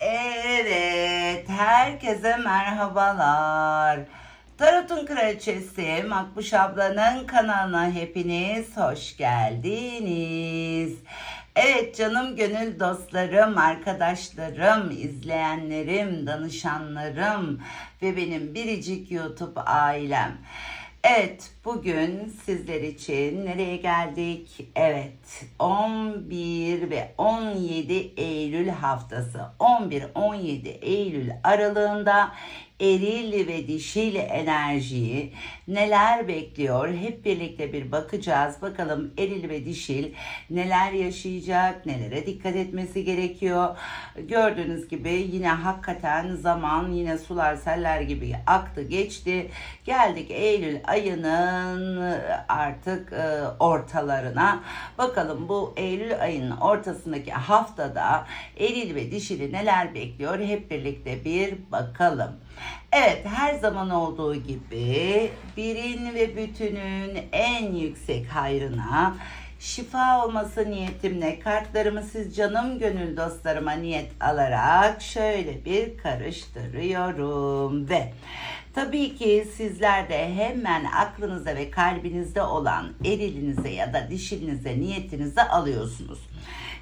Evet, herkese merhabalar. Tarot'un kraliçesi Makbuş ablanın kanalına hepiniz hoş geldiniz. Evet canım gönül dostlarım, arkadaşlarım, izleyenlerim, danışanlarım ve benim biricik YouTube ailem. Evet, bugün sizler için nereye geldik? Evet, 11 ve 17 Eylül haftası. 11-17 Eylül aralığında eril ve dişil enerjiyi neler bekliyor? Hep birlikte bir bakacağız. Bakalım eril ve dişil neler yaşayacak, nelere dikkat etmesi gerekiyor. Gördüğünüz gibi yine hakikaten zaman yine sular seller gibi aktı geçti. Geldik Eylül ayının artık e, ortalarına. Bakalım bu Eylül ayının ortasındaki haftada eril ve dişili neler bekliyor? Hep birlikte bir bakalım. Evet her zaman olduğu gibi birin ve bütünün en yüksek hayrına şifa olması niyetimle kartlarımı siz canım gönül dostlarıma niyet alarak şöyle bir karıştırıyorum ve tabii ki sizler de hemen aklınızda ve kalbinizde olan erilinize ya da dişilinize niyetinizi alıyorsunuz.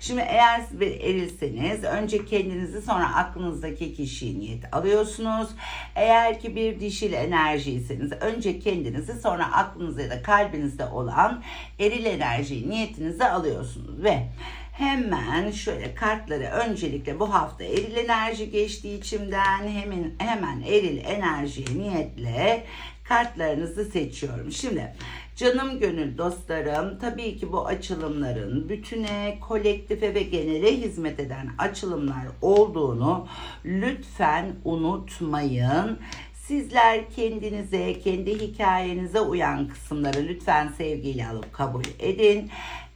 Şimdi eğer bir erilseniz önce kendinizi sonra aklınızdaki kişiyi niyet alıyorsunuz. Eğer ki bir dişil enerjiyseniz önce kendinizi sonra aklınızda ya da kalbinizde olan eril enerjiyi niyetinize alıyorsunuz ve Hemen şöyle kartları öncelikle bu hafta eril enerji geçtiği içimden hemen hemen eril enerji niyetle kartlarınızı seçiyorum. Şimdi canım gönül dostlarım tabii ki bu açılımların bütüne, kolektife ve genele hizmet eden açılımlar olduğunu lütfen unutmayın. Sizler kendinize, kendi hikayenize uyan kısımları lütfen sevgiyle alıp kabul edin.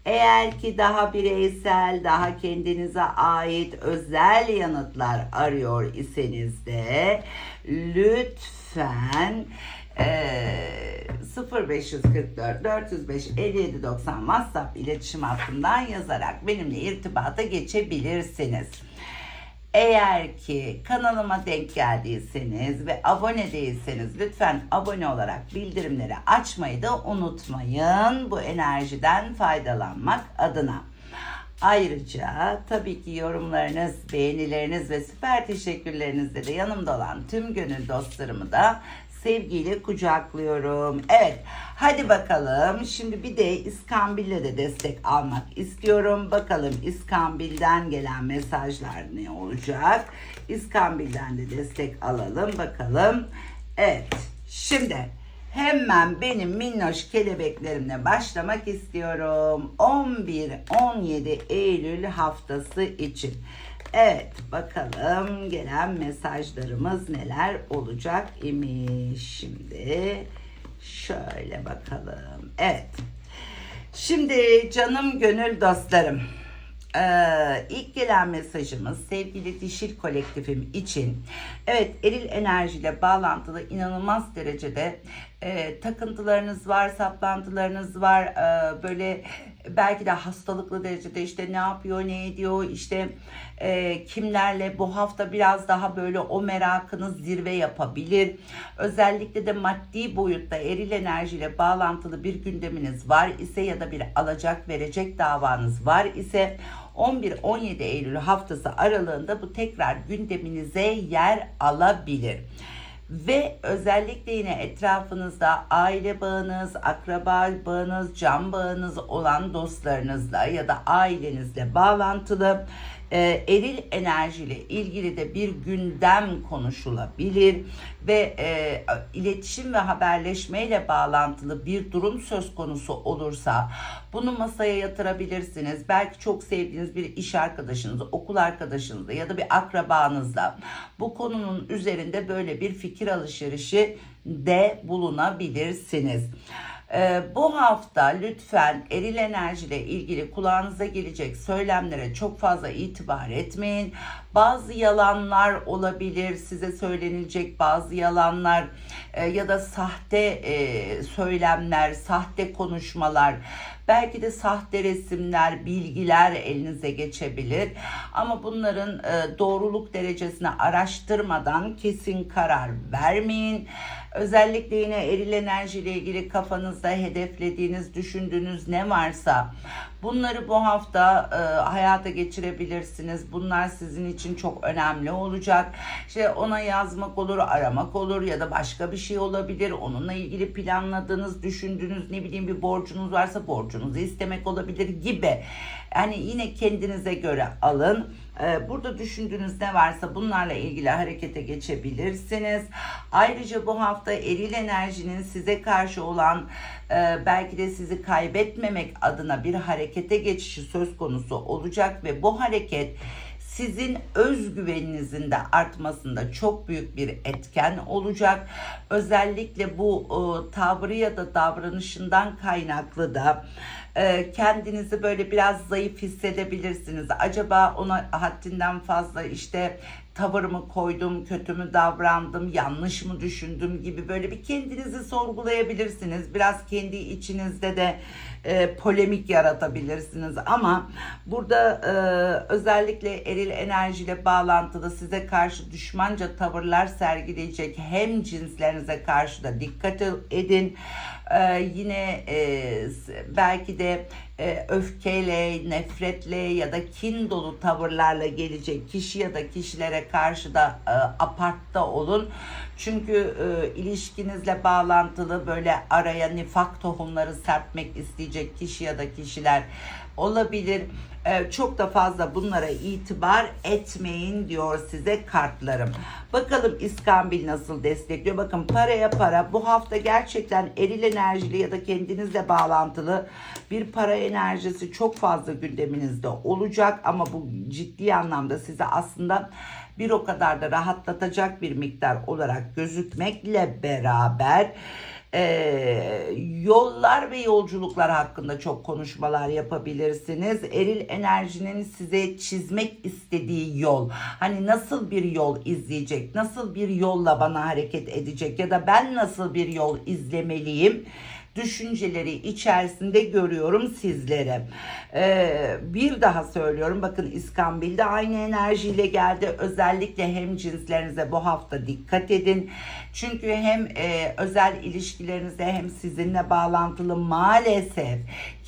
Eğer ki daha bireysel, daha kendinize ait özel yanıtlar arıyor iseniz de lütfen eee 0544 405 5790 WhatsApp iletişim hattından yazarak benimle irtibata geçebilirsiniz. Eğer ki kanalıma denk geldiyseniz ve abone değilseniz lütfen abone olarak bildirimleri açmayı da unutmayın bu enerjiden faydalanmak adına. Ayrıca tabii ki yorumlarınız, beğenileriniz ve süper teşekkürlerinizle de yanımda olan tüm gönül dostlarımı da sevgiyle kucaklıyorum. Evet hadi bakalım şimdi bir de İskambil'le de destek almak istiyorum. Bakalım İskambil'den gelen mesajlar ne olacak? İskambil'den de destek alalım bakalım. Evet şimdi hemen benim minnoş kelebeklerimle başlamak istiyorum. 11-17 Eylül haftası için. Evet bakalım gelen mesajlarımız neler olacak imiş. Şimdi şöyle bakalım. Evet. Şimdi canım gönül dostlarım. Ee, ilk gelen mesajımız sevgili dişil kolektifim için evet eril enerjiyle bağlantılı inanılmaz derecede e, takıntılarınız var saplantılarınız var e, böyle belki de hastalıklı derecede işte ne yapıyor ne ediyor işte e, kimlerle bu hafta biraz daha böyle o merakınız zirve yapabilir özellikle de maddi boyutta eril enerjiyle bağlantılı bir gündeminiz var ise ya da bir alacak verecek davanız var ise 11-17 Eylül haftası aralığında bu tekrar gündeminize yer alabilir. Ve özellikle yine etrafınızda aile bağınız, akraba bağınız, can bağınız olan dostlarınızla ya da ailenizle bağlantılı e, eril enerjiyle ilgili de bir gündem konuşulabilir ve e, iletişim ve haberleşmeyle bağlantılı bir durum söz konusu olursa bunu masaya yatırabilirsiniz. Belki çok sevdiğiniz bir iş arkadaşınız, okul arkadaşınızla ya da bir akrabanızla bu konunun üzerinde böyle bir fikir alışverişi de bulunabilirsiniz. Ee, bu hafta lütfen eril enerjiyle ilgili kulağınıza gelecek söylemlere çok fazla itibar etmeyin. Bazı yalanlar olabilir, size söylenilecek bazı yalanlar e, ya da sahte e, söylemler, sahte konuşmalar Belki de sahte resimler, bilgiler elinize geçebilir. Ama bunların e, doğruluk derecesini araştırmadan kesin karar vermeyin. Özellikle yine eril enerji ile ilgili kafanızda hedeflediğiniz, düşündüğünüz ne varsa bunları bu hafta e, hayata geçirebilirsiniz. Bunlar sizin için çok önemli olacak. İşte ona yazmak olur, aramak olur ya da başka bir şey olabilir. Onunla ilgili planladığınız, düşündüğünüz ne bileyim bir borcunuz varsa borcunuzu istemek olabilir gibi. Yani yine kendinize göre alın. Ee, Burada düşündüğünüz ne varsa bunlarla ilgili harekete geçebilirsiniz. Ayrıca bu hafta eril enerjinin size karşı olan e, belki de sizi kaybetmemek adına bir harekete geçişi söz konusu olacak ve bu hareket sizin özgüveninizin de artmasında çok büyük bir etken olacak. Özellikle bu e, tavrı ya da davranışından kaynaklı da e, kendinizi böyle biraz zayıf hissedebilirsiniz. Acaba ona haddinden fazla işte tavır mı koydum, kötü mü davrandım, yanlış mı düşündüm gibi böyle bir kendinizi sorgulayabilirsiniz. Biraz kendi içinizde de e, polemik yaratabilirsiniz ama burada e, özellikle eril enerjiyle bağlantılı size karşı düşmanca tavırlar sergileyecek hem cinslerinize karşı da dikkat edin. Ee, yine e, belki de e, öfkeyle, nefretle ya da kin dolu tavırlarla gelecek kişi ya da kişilere karşı da e, apartta olun. Çünkü e, ilişkinizle bağlantılı böyle araya nifak tohumları serpmek isteyecek kişi ya da kişiler olabilir. Ee, çok da fazla bunlara itibar etmeyin diyor size kartlarım. Bakalım İskambil nasıl destekliyor? Bakın paraya para bu hafta gerçekten eril enerjili ya da kendinizle bağlantılı bir para enerjisi çok fazla gündeminizde olacak ama bu ciddi anlamda size aslında bir o kadar da rahatlatacak bir miktar olarak gözükmekle beraber e, yollar ve yolculuklar hakkında çok konuşmalar yapabilirsiniz. Eril enerjinin size çizmek istediği yol. Hani nasıl bir yol izleyecek? Nasıl bir yolla bana hareket edecek? Ya da ben nasıl bir yol izlemeliyim? Düşünceleri içerisinde görüyorum sizlere. Ee, bir daha söylüyorum bakın İskambil de aynı enerjiyle geldi. Özellikle hem cinslerinize bu hafta dikkat edin. Çünkü hem e, özel ilişkilerinize hem sizinle bağlantılı maalesef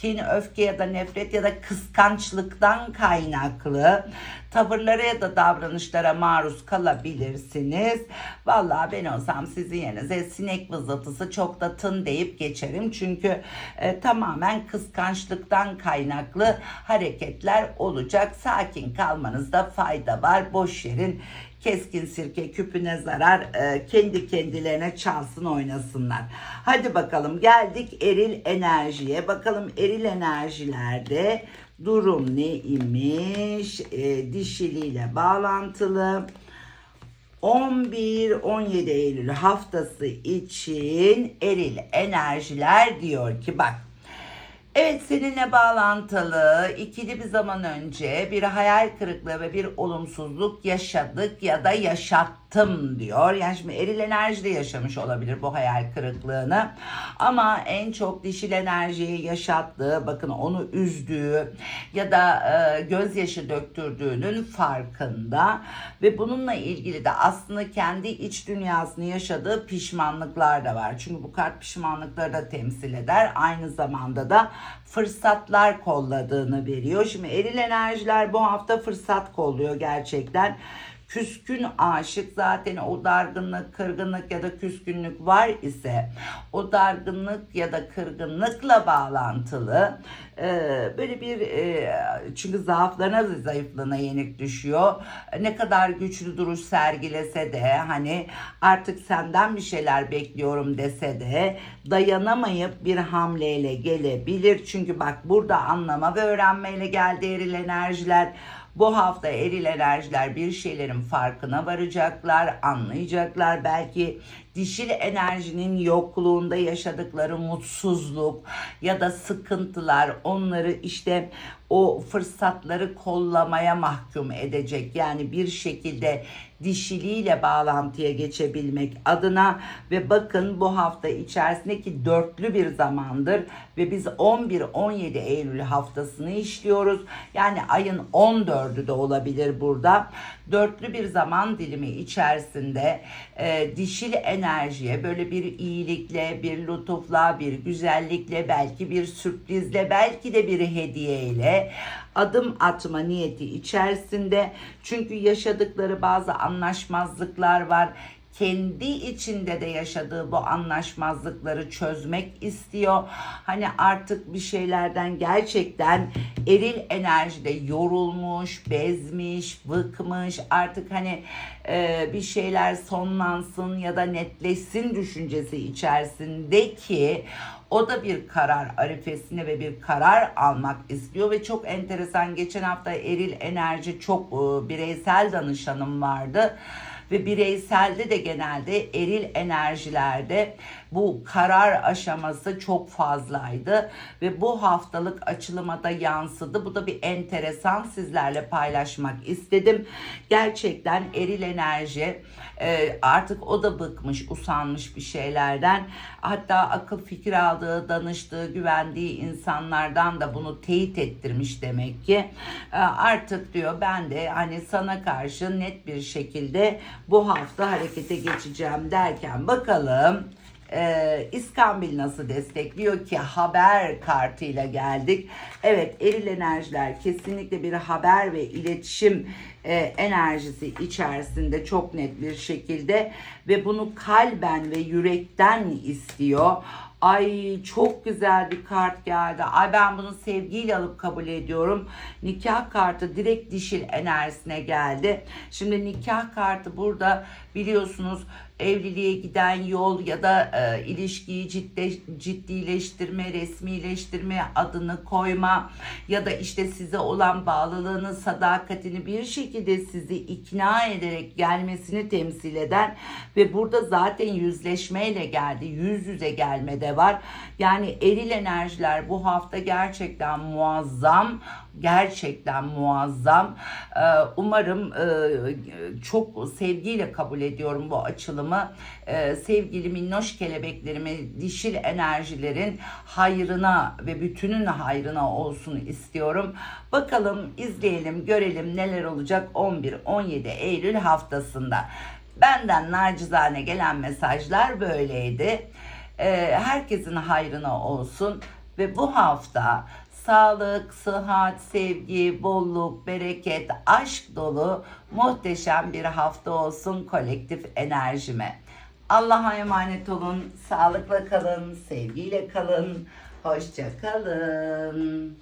kin, öfke ya da nefret ya da kıskançlıktan kaynaklı tavırlara ya da davranışlara maruz kalabilirsiniz. Vallahi ben olsam sizin yerinize sinek vızıltısı çok da tın deyip geçerim. Çünkü e, tamamen kıskançlıktan kaynaklı hareketler olacak. Sakin kalmanızda fayda var. Boş yerin keskin sirke küpüne zarar e, kendi kendilerine çalsın oynasınlar. Hadi bakalım geldik eril enerjiye. Bakalım eril enerjilerde durum ne imiş? E, dişiliyle bağlantılı. 11-17 Eylül haftası için eril enerjiler diyor ki bak Evet seninle bağlantılı ikili bir zaman önce bir hayal kırıklığı ve bir olumsuzluk yaşadık ya da yaşattım diyor. Yani şimdi eril enerjide yaşamış olabilir bu hayal kırıklığını. Ama en çok dişil enerjiyi yaşattığı, bakın onu üzdüğü ya da e, gözyaşı döktürdüğünün farkında ve bununla ilgili de aslında kendi iç dünyasını yaşadığı pişmanlıklar da var. Çünkü bu kart pişmanlıkları da temsil eder. Aynı zamanda da fırsatlar kolladığını veriyor. Şimdi eril enerjiler bu hafta fırsat kolluyor gerçekten. Küskün aşık zaten o dargınlık, kırgınlık ya da küskünlük var ise o dargınlık ya da kırgınlıkla bağlantılı e, böyle bir e, çünkü zaaflarına zayıflığına yenik düşüyor. Ne kadar güçlü duruş sergilese de hani artık senden bir şeyler bekliyorum dese de dayanamayıp bir hamleyle gelebilir. Çünkü bak burada anlama ve öğrenmeyle geldi eril enerjiler. Bu hafta eril enerjiler bir şeylerin farkına varacaklar, anlayacaklar. Belki dişil enerjinin yokluğunda yaşadıkları mutsuzluk ya da sıkıntılar onları işte o fırsatları kollamaya mahkum edecek. Yani bir şekilde dişiliğiyle bağlantıya geçebilmek adına ve bakın bu hafta içerisindeki dörtlü bir zamandır ve biz 11-17 Eylül haftasını işliyoruz. Yani ayın 14'ü de olabilir burada. Dörtlü bir zaman dilimi içerisinde e, dişil enerjiye böyle bir iyilikle, bir lütufla, bir güzellikle, belki bir sürprizle, belki de bir hediyeyle adım atma niyeti içerisinde. Çünkü yaşadıkları bazı anlaşmazlıklar var kendi içinde de yaşadığı bu anlaşmazlıkları çözmek istiyor. Hani artık bir şeylerden gerçekten eril enerjide yorulmuş, bezmiş, bıkmış. Artık hani e, bir şeyler sonlansın ya da netleşsin düşüncesi içerisindeki o da bir karar arifesine ve bir karar almak istiyor ve çok enteresan geçen hafta eril enerji çok e, bireysel danışanım vardı ve bireyselde de genelde eril enerjilerde bu karar aşaması çok fazlaydı ve bu haftalık açılıma da yansıdı. Bu da bir enteresan sizlerle paylaşmak istedim. Gerçekten eril enerji e, artık o da bıkmış, usanmış bir şeylerden. Hatta akıl fikir aldığı, danıştığı, güvendiği insanlardan da bunu teyit ettirmiş demek ki. E, artık diyor ben de hani sana karşı net bir şekilde bu hafta harekete geçeceğim derken bakalım e, İskambil nasıl destekliyor ki haber kartıyla geldik. Evet eril enerjiler kesinlikle bir haber ve iletişim e, enerjisi içerisinde çok net bir şekilde ve bunu kalben ve yürekten istiyor. Ay çok güzel bir kart geldi. Ay ben bunu sevgiyle alıp kabul ediyorum. Nikah kartı direkt dişil enerjisine geldi. Şimdi nikah kartı burada biliyorsunuz evliliğe giden yol ya da e, ilişkiyi ciddi, ciddileştirme, resmileştirme, adını koyma ya da işte size olan bağlılığını, sadakatini bir şekilde sizi ikna ederek gelmesini temsil eden ve burada zaten yüzleşmeyle geldi. Yüz yüze gelmede var. Yani eril enerjiler bu hafta gerçekten muazzam gerçekten muazzam. Ee, umarım e, çok sevgiyle kabul ediyorum bu açılımı. Ee, sevgili minnoş kelebeklerimi dişil enerjilerin hayrına ve bütünün hayrına olsun istiyorum. Bakalım izleyelim görelim neler olacak 11-17 Eylül haftasında. Benden nacizane gelen mesajlar böyleydi. Ee, herkesin hayrına olsun ve bu hafta sağlık, sıhhat, sevgi, bolluk, bereket, aşk dolu muhteşem bir hafta olsun kolektif enerjime. Allah'a emanet olun, sağlıkla kalın, sevgiyle kalın, hoşça kalın.